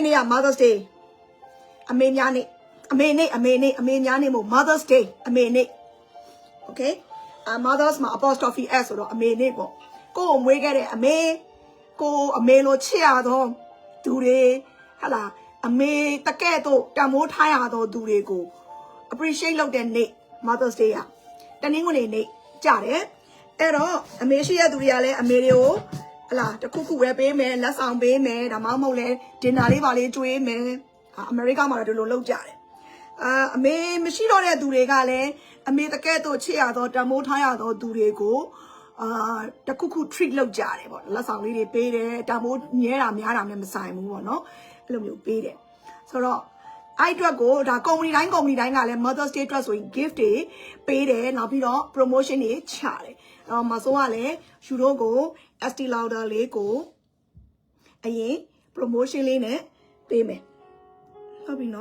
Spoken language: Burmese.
ခင်နေ့က Mother's Day အမေများနေ့အမေနေ့အမေနေ့အမေများနေ့မို့ Mother's Day အမေနေ့ okay အ mothers မှာ apostrophe s ဆိုတော့အမေနေ့ပေါ့ကိုယ်ကိုမွေးခဲ့တဲ့အမေကိုယ်အမေလိုချစ်ရသောသူတွေဟလာအမေတကဲ့သို့တံမိုးထားရသောသူတွေကို appreciate လုပ်တဲ့နေ့ Mother's Day อ่ะတနင်္ဂနွေနေ့ကြတယ်အဲ့တော့အမေရှိရသူတွေကလည်းအမေတွေကို ဟလာတခုခုပဲပေးမယ်လက်ဆောင်ပေးမယ်ဒါမှမဟုတ်လဲဒင်နာလေးပါလေးကျွေးမယ်အာအမေရိကမှာတော့ဒီလိုလုပ်ကြတယ်အာအမေမရှိတော့တဲ့သူတွေကလည်းအမေတကဲ့သို့ချစ်ရသောတံမိုးထားရသောသူတွေကိုအာတခုခု treat လုပ်ကြတယ်ပေါ့လက်ဆောင်လေးတွေပေးတယ်တံမိုးညဲတာများတာနဲ့မဆိုင်ဘူးပေါ့နော်အဲ့လိုမျိုးပေးတယ်ဆိုတော့ အဲ့အတွက်ကိုဒါကုမ္ပဏီတိုင်းကုမ္ပဏီတိုင်းကလည်း Mother's Day အတွက်ဆိုရင် gift တွေပေးတယ်နောက်ပြီးတော့ promotion တွေချတယ်အဲ့တော့မဆိုးကလည်းယူတို့ကို ST Lauder လေးကိုအရင် promotion လေးနဲ့ပေးမယ်ဟုတ်ပြီနော်